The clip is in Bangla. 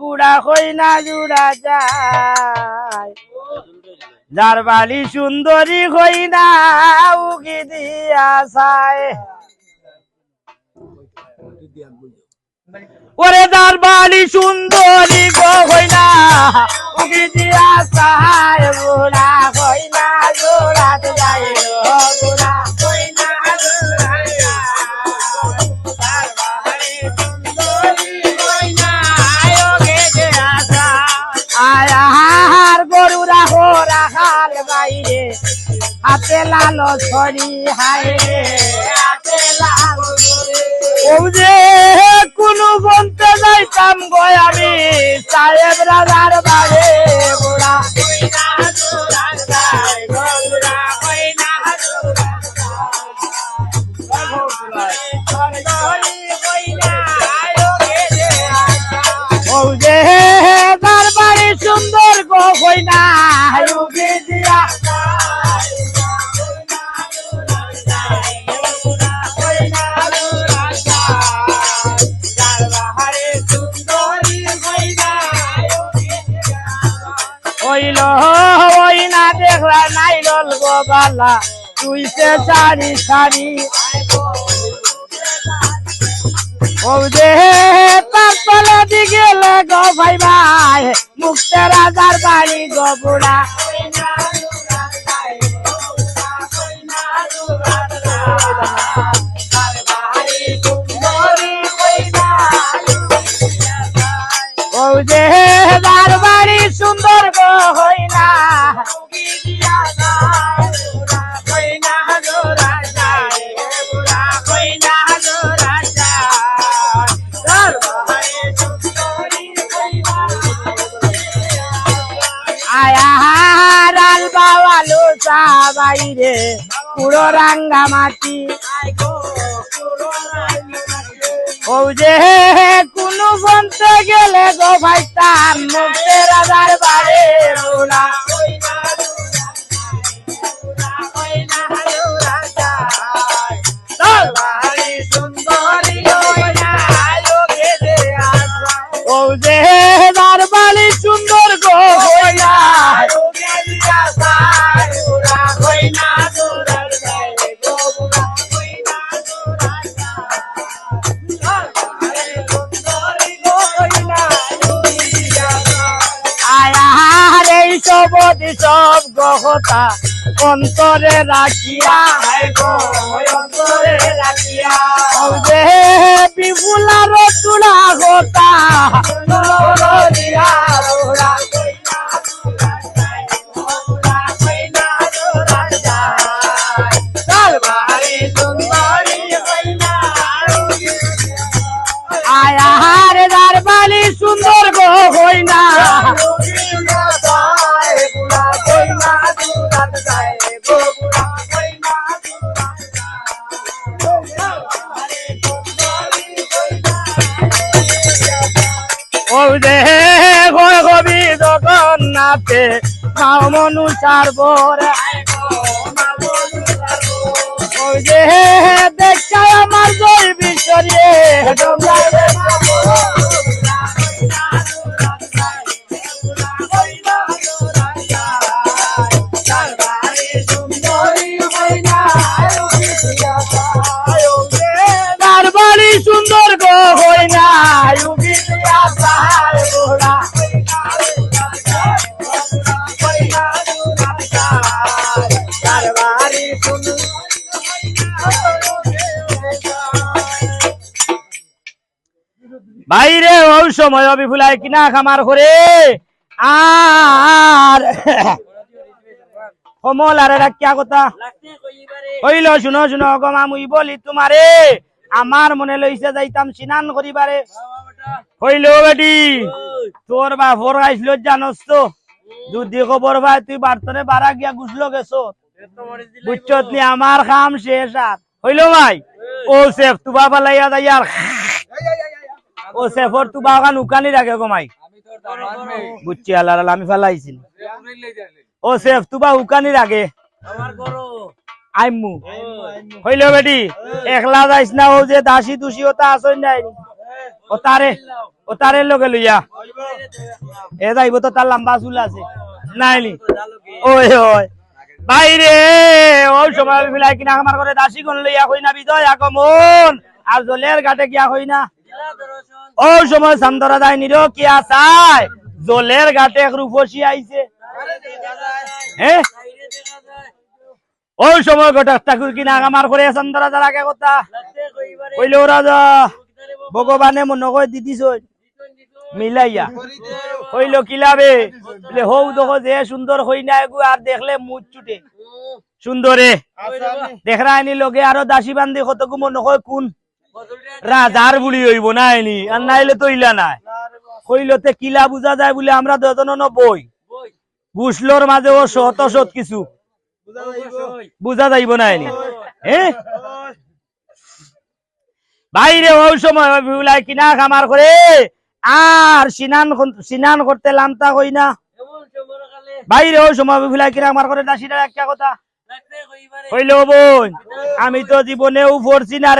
বুড়া হই না জুড়া যায়। যার বালি সুন্দরী হই না উকি দিয়া চায় ওরে যার বালি সুন্দরী গো হই না উকি দিয়া চায় বুড়া হই না জোড়া যায় বুড়া। হাল বাইরে হাতে লাল ছড়ি হাইরে হাতে লাল যে কোনো বলতে যাইতাম গো আমি সাহেব রাজার বাড়ে। গোড়া তার সুন্দর গো হই না বালা তুই সে সারি। সারি ও মুক্তে রাজার বাড়ি গো বুড়া। ও যে তার বাড়ি সুন্দর গো হই চা বাইরে পুরো রাঙ্গা মাটি। ও যে কোনো বলতে গেলে গো ভাই, তার মুক্তে রাজার বাড়ে ও যে তার বাড়ি সব সব গহতা অন্তরে রাখিয়া। অন্তরে রাখিয়া। বিপুলার চূড়া হতা। ও যে গো গবি জগন্নাথে মাও মনু সারবর ও বাইরে ওই সময় অবিফুলাই কিনা খামার করে। আর কমল আর কিয়া কথা। হইল, শুনো শুনো গমা মুই বলি তোমারে, আমার মনে লইছে যাইতাম স্নান করিবারে। হইল বেটি, তোর বাপর আইসল জানস তো যদি খবর ভাই তুই বার্তনে বারা গিয়া গুছলো গেছো। বুঝছত নি, আমার কাম শেষ আর। হইল ভাই, ও সেফ, তুবা পালাইয়া যাই আর ও সেফর তুবা গান উকানি রাখে গমাই বুঝছি আল্লাহ আমি ফেলাইছি ও সেফ তুবা উকানি রাখে আইমু হইল বেটি একলা যাইস না ও যে দাসী দুষী ওটা আসই নাই। ও তারে ও তারে লগে লইয়া। এ যাইব তো তার লম্বা চুল আছে। নাইনি ওই ওই। বাইরে ওই সময় ফিলাই কিনা আমার ঘরে দাসী গন লইয়া কই না বিদয় আগমন। আর জলের ঘাটে গিয়া কই না। ওই সময় সান্দরা যায় নির কি আসায় জলের ঘাটে এক রূপসী আইছে। হ্যাঁ ওই সময় গোটা ঠাকুর কিনা আমার করে সান্দরা যার আগে কথা? কইলে ওরা ভগবানে মনে কই দিদিস মিলাইয়া। হইল কিলাবে বলে হৌ দেখো যে সুন্দর হই না আর দেখলে মুখ চুটে। সুন্দরে। দেখরা আইনি লগে আরও দাসী বান্ধি কতকু মনে হয় কোন রাজার বুলি হইব না আইনি আর নাইলে তো ইলা নাই। হইলতে কিলা বুঝা যায় বলে আমরা দুজন বই। বুসলোর মাঝে ও সত সত কিছু। বুঝা যাইব না আইনি হ্যাঁ বাইরে ওই সময় বিউলাই কিনা খামার করে, আর সিনান সিনান করতে লামতা কই না। বাইরে ওই সময় বিউলাই কিনা খামার করে দাসিটার একটা কথা। হইল বোন, আমি তো জীবনেও পড়ছি না